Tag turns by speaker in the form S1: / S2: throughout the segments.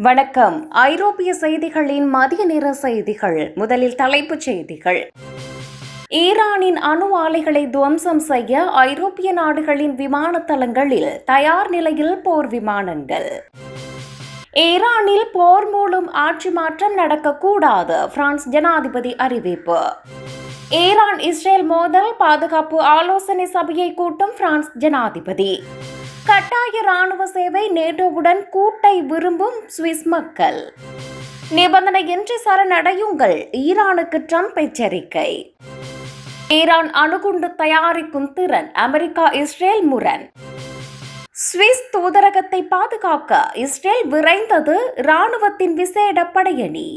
S1: வணக்கம். ஐரோப்பிய செய்திகளின் மதிய நேர செய்திகள். முதலில் தலைப்புச் செய்திகள். ஈரானின் அணு ஆலைகளை துவம்சம் செய்ய ஐரோப்பிய நாடுகளின் விமான தளங்களில் தயார் நிலையில் போர் விமானங்கள். ஈரானில் போர் மூலம் ஆட்சி மாற்றம் நடக்கக்கூடாது. பிரான்ஸ் ஜனாதிபதி அறிவிப்பு. ஈரான் இஸ்ரேல் மோதல் பாதுகாப்பு ஆலோசனை சபையை கூட்டும் பிரான்ஸ் ஜனாதிபதி. கட்டாய ராணுவ சேவை நேட்டோவுடன் கூட்டை விரும்பும் சுவிஸ் மக்கள். நிபந்தனையின்றி சரணடையுங்கள். ஈரானுக்கு ட்ரம்ப் எச்சரிக்கை. ஈரான் அணுகுண்டு தயாரிக்கும் திறன் அமெரிக்கா இஸ்ரேல் முரண். சுவிஸ் தூதரகத்தை பாதுகாக்க இஸ்ரேல் விரைந்தது ராணுவத்தின் விசேட படையணி.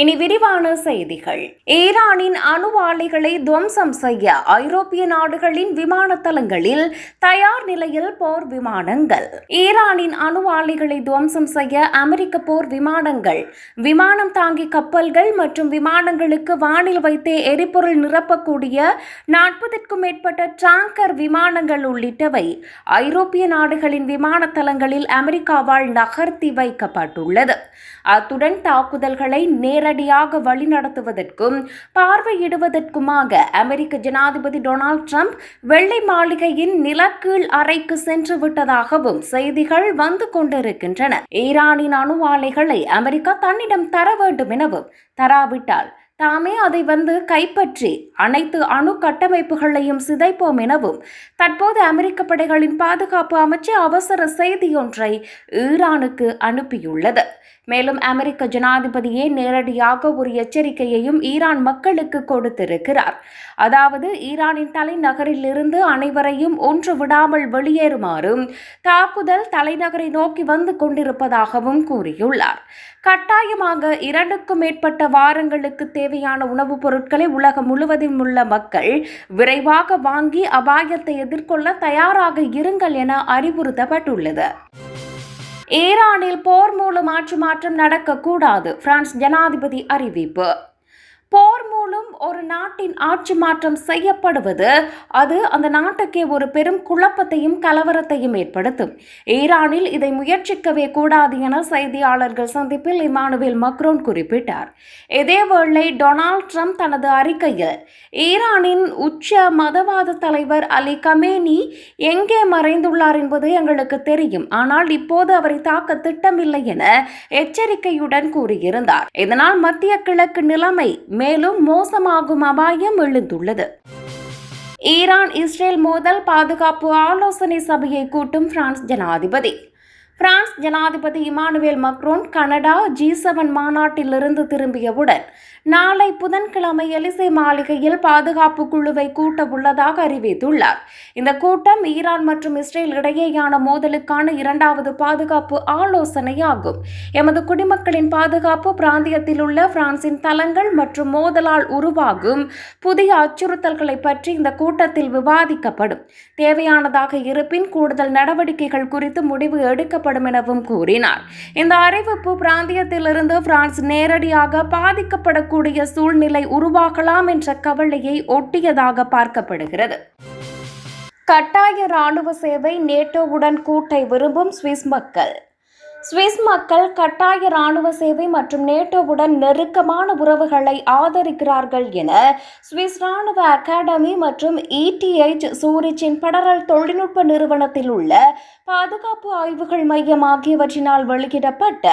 S1: இனி விரிவான செய்திகள். ஈரானின் அணு ஆலைகளை துவம்சம் செய்ய ஐரோப்பிய நாடுகளின் விமான தளங்களில் தயார் நிலையில் போர் விமானங்கள். ஈரானின் அணு ஆலைகளை துவம்சம் செய்ய அமெரிக்க போர் விமானங்கள். விமானம் தாங்கி கப்பல்கள் மற்றும் விமானங்களுக்கு வானில் வைத்தே எரிபொருள் நிரப்பக்கூடிய நாற்பதற்கும் மேற்பட்ட டாங்கர் விமானங்கள் உள்ளிட்டவை ஐரோப்பிய நாடுகளின் விமான தளங்களில் அமெரிக்காவால் நகர்த்தி வைக்கப்பட்டுள்ளது. அத்துடன் தாக்குதல்களை நேரடியாக வழிநடத்துவதற்கும் பார்வையிடுவதற்குமாக அமெரிக்க ஜனாதிபதி டொனால்ட் ட்ரம்ப் வெள்ளை மாளிகையின் நிலக்கீழ் அறைக்கு சென்று விட்டதாகவும் செய்திகள் வந்து கொண்டிருக்கின்றன. ஈரானின் அணு ஆலைகளை அமெரிக்கா தன்னிடம் தர வேண்டும் எனவும் தராவிட்டால் தாமே அதை வந்து கைப்பற்றி அனைத்து அணு கட்டமைப்புகளையும் சிதைப்போம் எனவும் தற்போது அமெரிக்க படைகளின் பாதுகாப்பு அமைச்சு அவசர செய்தியொன்றை ஈரானுக்கு அனுப்பியுள்ளது. மேலும் அமெரிக்க ஜனாதிபதியே நேரடியாக ஒரு எச்சரிக்கையையும் ஈரான் மக்களுக்கு கொடுத்திருக்கிறார். அதாவது ஈரானின் தலைநகரில் இருந்து அனைவரையும் ஒன்று விடாமல் வெளியேறுமாறும் தாக்குதல் தலைநகரை நோக்கி வந்து கொண்டிருப்பதாகவும் கூறியுள்ளார். கட்டாயமாக இரண்டுக்கும் மேற்பட்ட வாரங்களுக்கு தேவையான உணவுப் பொருட்களை உலகம் முழுவதும் உள்ள மக்கள் விரைவாக வாங்கி அபாயத்தை எதிர்கொள்ள தயாராக இருங்கள் என அறிவுறுத்தப்பட்டுள்ளது. ஈரானில் போர் மூலம் ஆட்சி மாற்றம் நடக்கக்கூடாது. பிரான்ஸ் ஜனாதிபதி அறிவிப்பு. போர் மூலம் ஒரு நாட்டின் ஆட்சி மாற்றம் செய்யப்படுவது அது அந்த நாட்டுக்கே ஒரு பெரும் குழப்பத்தையும் கலவரத்தையும் ஏற்படுத்தும். ஈரானில் இதை முயற்சிக்கவே கூடாது என செய்தியாளர்கள் சந்திப்பில் இமானுவேல் மக்ரோன் குறிப்பிட்டார். இதேவேளை டொனால்ட் ட்ரம்ப் தனது அறிக்கையில் ஈரானின் உச்ச மதவாத தலைவர் அலி கமேனி எங்கே மறைந்துள்ளார் என்பது எங்களுக்கு தெரியும். ஆனால் இப்போது அவரை தாக்க திட்டமில்லை என எச்சரிக்கையுடன் கூறியிருந்தார். இதனால் மத்திய கிழக்கு நிலைமை மேலும் மோசமாகும் அபாயம் எழுந்துள்ளது. ஈரான் இஸ்ரேல் மோதல் பாதுகாப்பு ஆலோசனை சபையை கூட்டும் பிரான்ஸ் ஜனாதிபதி. பிரான்ஸ் ஜனாதிபதி Emmanuel Macron Canada G seven மாநாட்டிலிருந்து திரும்பியவுடன் நாளை புதன்கிழமை எலிசை மாளிகையில் பாதுகாப்பு குழுவை கூட்ட உள்ளதாக அறிவித்துள்ளார். இந்த கூட்டம் ஈரான் மற்றும் இஸ்ரேல் இடையேயான மோதலுக்கான இரண்டாவது பாதுகாப்பு ஆலோசனையாகும். எமது குடிமக்களின் பாதுகாப்பு பிராந்தியத்தில் உள்ள பிரான்சின் தளங்கள் மற்றும் மோதலால் உருவாகும் புதிய அச்சுறுத்தல்களை பற்றி இந்த கூட்டத்தில் விவாதிக்கப்படும். தேவையானதாக இருப்பின் கூடுதல் நடவடிக்கைகள் குறித்து முடிவு எடுக்கப்படும். எனவும் கூறினார். இந்த அறிவிப்பு பிராந்தியத்திலிருந்து பிரான்ஸ் நேரடியாக பாதிக்கப்படக்கூடிய சூழ்நிலை உருவாகலாம் என்ற கவலையை ஒட்டியதாக பார்க்கப்படுகிறது. கட்டாய ராணுவ சேவை நேட்டோவுடன் கூட்டை விரும்பும் சுவிஸ் மக்கள். சுவிஸ் மக்கள் கட்டாய ராணுவ சேவை மற்றும் நேட்டோவுடன் நெருக்கமான உறவுகளை ஆதரிக்கிறார்கள் என சுவிஸ் ராணுவ அகாடமி மற்றும் இடிஎச் சூரிச்சின் படரல் தொழில்நுட்ப நிறுவனத்தில் உள்ள பாதுகாப்பு ஆய்வுகள் மையம் ஆகியவற்றினால் வெளியிடப்பட்ட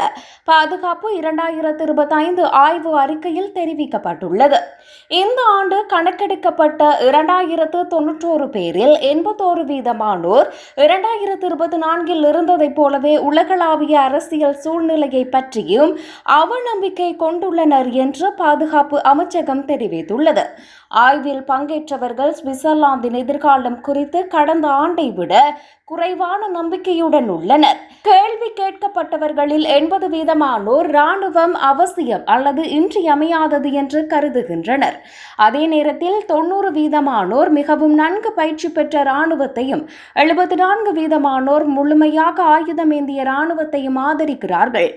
S1: பாதுகாப்பு இரண்டாயிரத்து இருபத்தைந்து ஆய்வு அறிக்கையில் தெரிவிக்கப்பட்டுள்ளது. இந்த ஆண்டு கணக்கெடுக்கப்பட்ட இரண்டாயிரத்து தொன்னூற்றோரு பேரில் எண்பத்தோரு வீதமானோர் இரண்டாயிரத்து இருபத்தி நான்கில் இருந்ததைப் போலவே உலகளாவிய அரசியல் சூழ்நிலையை பற்றியும் அவநம்பிக்கை கொண்டுள்ளனர் என்று பாதுகாப்பு அமைச்சகம் தெரிவித்துள்ளது. ஆய்வில் பங்கேற்றவர்கள் சுவிட்சர்லாந்தின் எதிர்காலம் குறித்து கடந்த ஆண்டை விட குறைவான நம்பிக்கையுடன் உள்ளனர். கேள்வி கேட்கப்பட்டவர்களில் எண்பது வீதமானோர் ராணுவம் அவசியம் அல்லது இன்றியமையாதது என்று கருதுகின்றனர். அதே நேரத்தில் தொண்ணூறு வீதமானோர் மிகவும் நன்கு பயிற்சி பெற்ற ராணுவத்தையும் எழுபத்தி நான்கு வீதமானோர் முழுமையாக ஆயுதமேந்திய ராணுவத்தையும் ஆதரிக்கிறார்கள்.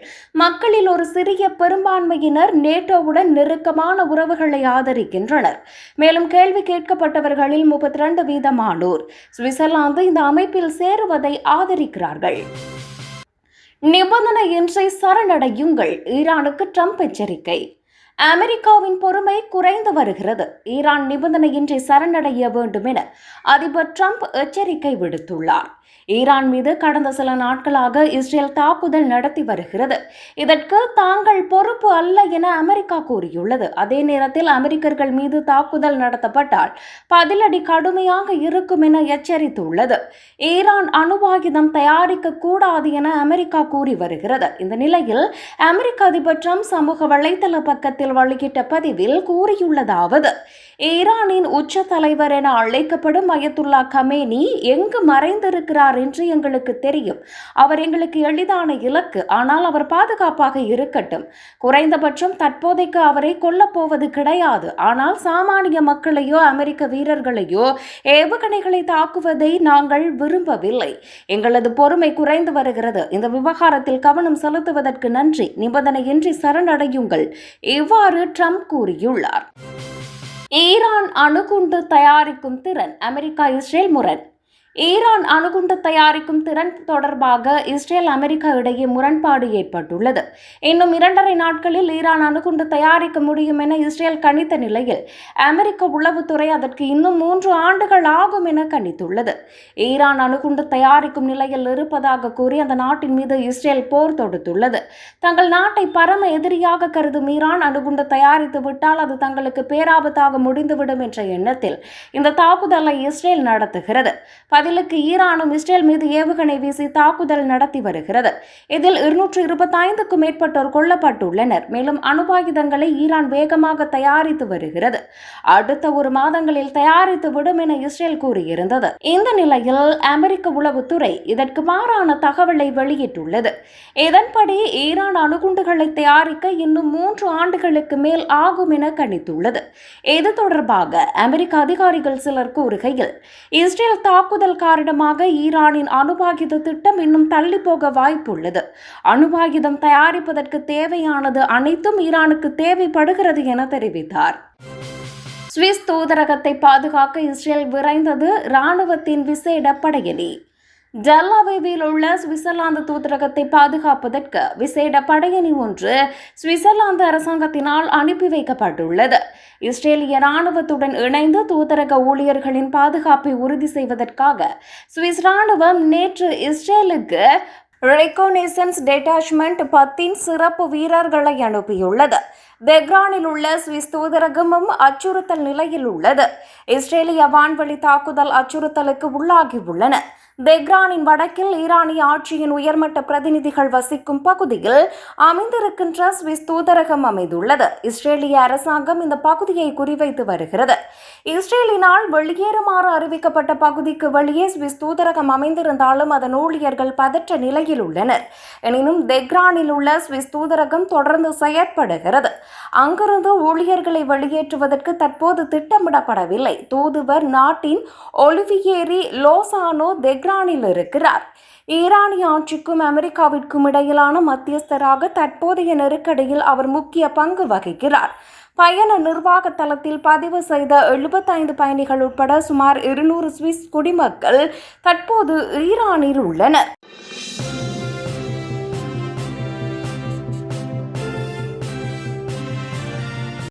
S1: மக்களில் ஒரு சிறிய பெரும்பான்மையினர் நேட்டோவுடன் நெருக்கமான உறவுகளை ஆதரிக்கின்றனர். மேலும் கேள்வி கேட்கப்பட்டவர்களில் முப்பத்தி ரெண்டு வீதமானோர் சுவிட்சர்லாந்து இந்த அமைப்பில் சேருவதை ஆதரிக்கிறார்கள். நிபந்தனையின்றி சரணடையுங்கள். ஈரானுக்கு ட்ரம்ப் எச்சரிக்கை. அமெரிக்காவின் பொறுமை குறைந்து வருகிறது. ஈரான் நிபந்தனையின்றி சரணடைய வேண்டும் என அதிபர் ட்ரம்ப் எச்சரிக்கை விடுத்துள்ளார். ஈரான் மீது கடந்த சில நாட்களாக இஸ்ரேல் தாக்குதல் நடத்தி வருகிறது. இதற்கு தாங்கள் பொறுப்பு அல்ல என அமெரிக்கா கூறியுள்ளது. அதே நேரத்தில் அமெரிக்கர்கள் மீது தாக்குதல் நடத்தப்பட்டால் பதிலடி கடுமையாக இருக்கும் என எச்சரித்துள்ளது. ஈரான் அணுவாயுதம் தயாரிக்க கூடாது என அமெரிக்கா கூறி வருகிறது. இந்த நிலையில் அமெரிக்க அதிபர் ட்ரம்ப் சமூக வலைதள பக்கத்தில் வெளியிட்ட பதிவில் கூறியுள்ளதாவது ஈரானின் உச்ச தலைவர் என அழைக்கப்படும் அயத்துல்லா கமேனி எங்கு மறைந்திருக்கிறார் என்று எங்களுக்கு தெரியும். அவர் எங்களுக்கு எளிதான இலக்கு. ஆனால் அவர் பாதுகாப்பாக இருக்கட்டும். குறைந்தபட்சம் தற்போதைக்கு அவரை கொல்லப் போவது கிடையாது. ஆனால் சாமானிய மக்களையோ அமெரிக்க வீரர்களையோ ஏவுகணைகளை தாக்குவதை நாங்கள் விரும்பவில்லை. எங்களது பொறுமை குறைந்து வருகிறது. இந்த விவகாரத்தில் கவனம் செலுத்துவதற்கு நன்றி. நிபந்தனையின்றி சரணடையுங்கள். இவ்வாறு ட்ரம்ப் கூறியுள்ளார். ஈரான் அணுகுண்டு தயாரிக்கும் திறன் அமெரிக்கா இஸ்ரேல் முரண். ஈரான் அணுகுண்டு தயாரிக்கும் திறன் தொடர்பாக இஸ்ரேல் அமெரிக்கா இடையே முரண்பாடு ஏற்பட்டுள்ளது. இன்னும் இரண்டரை நாட்களில் ஈரான் அணுகுண்டு தயாரிக்க முடியும் என இஸ்ரேல் கணித்த நிலையில் அமெரிக்க உளவுத்துறை அதற்கு இன்னும் மூன்று ஆண்டுகள் ஆகும் என கணித்துள்ளது. ஈரான் அணுகுண்டு தயாரிக்கும் நிலையில் இருப்பதாக கூறி அந்த நாட்டின் மீது இஸ்ரேல் போர் தொடுத்துள்ளது. தங்கள் நாட்டை பரம எதிரியாக கருதும் ஈரான் அணுகுண்டு தயாரித்து விட்டால் அது தங்களுக்கு பேராபத்தாக முடிந்துவிடும் என்ற எண்ணத்தில் இந்த தாக்குதலை இஸ்ரேல் நடத்துகிறது. பதிலுக்கு ஈரானும் இஸ்ரேல் மீது ஏவுகணை வீசி தாக்குதல் நடத்தி வருகிறது. இதில் இருநூற்று இருபத்தைந்துக்கும் மேற்பட்டோர் கொல்லப்பட்டுள்ளனர். மேலும் அணுபாயுதங்களை ஈரான் வேகமாக தயாரித்து வருகிறது. அடுத்த ஒரு மாதங்களில் தயாரித்து விடும் என இஸ்ரேல் கூறியிருந்தது. இந்த நிலையில் அமெரிக்க உளவுத்துறை இதற்கு மாறான தகவலை வெளியிட்டுள்ளது. இதன்படி ஈரான் அணுகுண்டுகளை தயாரிக்க இன்னும் மூன்று ஆண்டுகளுக்கு மேல் ஆகும் என கணித்துள்ளது. இது தொடர்பாக அமெரிக்க அதிகாரிகள் சிலர் கூறுகையில் இஸ்ரேல் தாக்குதல் காரணமாக ஈரானின் அணுவாயுத திட்டம் இன்னும் தள்ளி போக வாய்ப்புள்ளது. அணுவாயுதம் தயாரிப்பதற்கு தேவையானது அனைத்தும் ஈரானுக்கு தேவைப்படுகிறது என தெரிவித்தார். சுவிஸ் தூதரகத்தை பாதுகாக்க இஸ்ரேல் விரைந்தது இராணுவத்தின் விசேட படையணி. டெல்லாவேவில் உள்ள சுவிட்சர்லாந்து தூதரகத்தை பாதுகாப்பதற்கு விசேட படையணி ஒன்று சுவிட்சர்லாந்து அரசாங்கத்தினால் அனுப்பி வைக்கப்பட்டுள்ளது. இஸ்ரேலிய ராணுவத்துடன் இணைந்து தூதரக ஊழியர்களின் பாதுகாப்பை உறுதி செய்வதற்காக சுவிஸ் ராணுவம் நேற்று இஸ்ரேலுக்கு ரெக்கோனேசன்ஸ் டெட்டாச்மெண்ட் பத்தின் சிறப்பு வீரர்களை அனுப்பியுள்ளது. தெக்ரானில் உள்ள சுவிஸ் தூதரகமும் அச்சுறுத்தல் நிலையில் உள்ளது. இஸ்ரேலிய வான்வழி தாக்குதல் அச்சுறுத்தலுக்கு உள்ளாகியுள்ளன. தெக்ரானின் வடக்கில் ஈரானிய ஆட்சியின் உயர்மட்ட பிரதிநிதிகள் வசிக்கும் பகுதியில் அமைந்திருக்கின்ற சுவிஸ் தூதரகம் அமைந்துள்ளது. இஸ்ரேலிய அரசாங்கம் இந்த பகுதியை குறிவைத்து வருகிறது. இஸ்ரேலினால் வெளியேறுமாறு அறிவிக்கப்பட்ட பகுதிக்கு வெளியே சுவிஸ் தூதரகம் அமைந்திருந்தாலும் அதன் ஊழியர்கள் பதற்ற நிலையில் உள்ளனர். எனினும் தெக்ரானில் உள்ள சுவிஸ் தூதரகம் தொடர்ந்து செயற்படுகிறது. அங்கிருந்து ஊழியர்களை வெளியேற்றுவதற்கு தற்போது திட்டமிடப்படவில்லை. தூதுவர் நாட்டின் ஒலிவியேரி லோசானோ தெக்ரானில் இருக்கிறார். ஈரானிய ஆட்சிக்கும் அமெரிக்காவிற்கும் இடையிலான மத்தியஸ்தராக தற்போதைய நெருக்கடியில் அவர் முக்கிய பங்கு வகிக்கிறார். பயண நிர்வாக தளத்தில் பதிவு செய்த எழுபத்தைந்து பயணிகள் உட்பட சுமார் இருநூறு சுவிஸ் குடிமக்கள் தற்போது ஈரானில் உள்ளனர்.